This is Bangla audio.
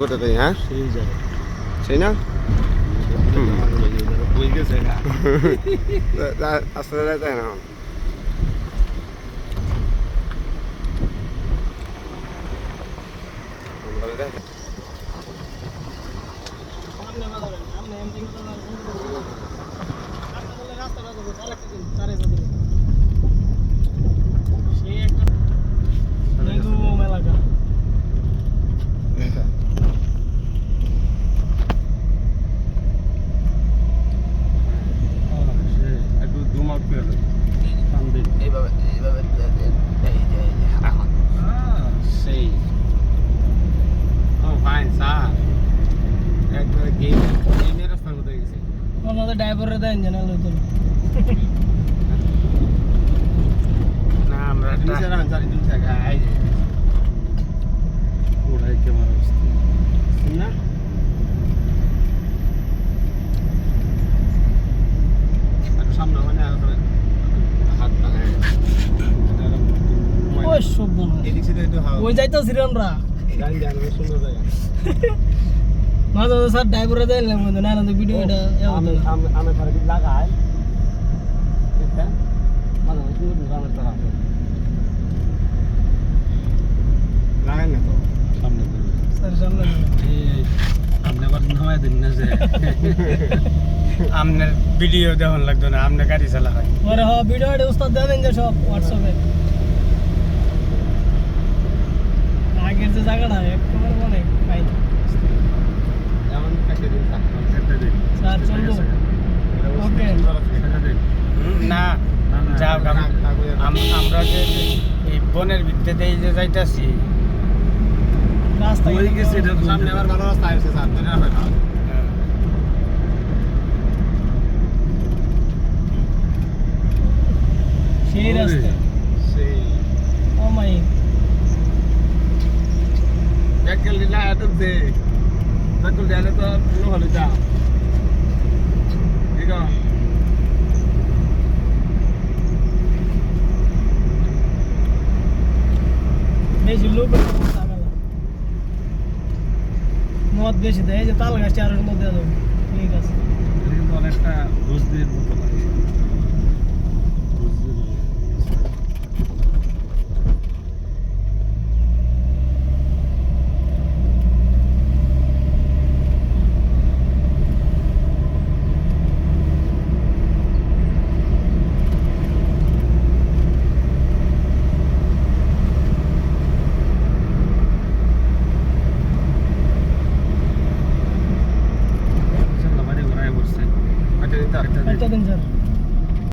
কোথা থেকে হ্যাঁ? সেই যায়। না? আসলে তাই না একটু আমাদের ড্রাইভারের দেন জানাল না আমরা নিচে রাখেন চারি দিন আই ওড়াই ক্যামেরা না সামনে মানে হাত হ্যাঁ ওই সব হাওয়া ওই যাইতেছি রে আমরা জানি জানি সুন্দর জায়গা মাঝে মাঝে স্যার ড্রাইভারে দেন মধ্যে না না ভিডিও এটা আমি আমি কি লাগাই? বুঝছেন মানে সুন্দর গ্রামের তারা আছে লাগাই না তো? সামনে স্যার সামনে আপনি আবার নামাই দিন না যে। আপনার ভিডিও দেখান লাগতো না আপনার গাড়ি চালা হয় পরে হ ভিডিও এটা উস্তাদ দেবেন যে সব হোয়াটসঅ্যাপে আগের যে জায়গাটা একেবারে মনে পাই না এমন কেটে দিন কেটে দিন স্যার চলবো ওকে না যাও আমরা যে এই বনের ভিত্তিতে এই যে যাইতাছি রাস্তা হয়ে গেছে এটা সামনে আবার ভালো রাস্তা আছে স্যার ধরে রাখবেন সেই রাস্তা। সেই। ও মাই ব্যাককেল দিলা এত দে। ব্যাককেল দিলে তো পুরো হলো যা বেশি লোক মদ বেশি দেয় এই যে তাল গাছ চারের মধ্যে দেবো ঠিক আছে কিন্তু অনেকটা বুঝদির মতো লাগে അടുത്തത് അടുത്തത്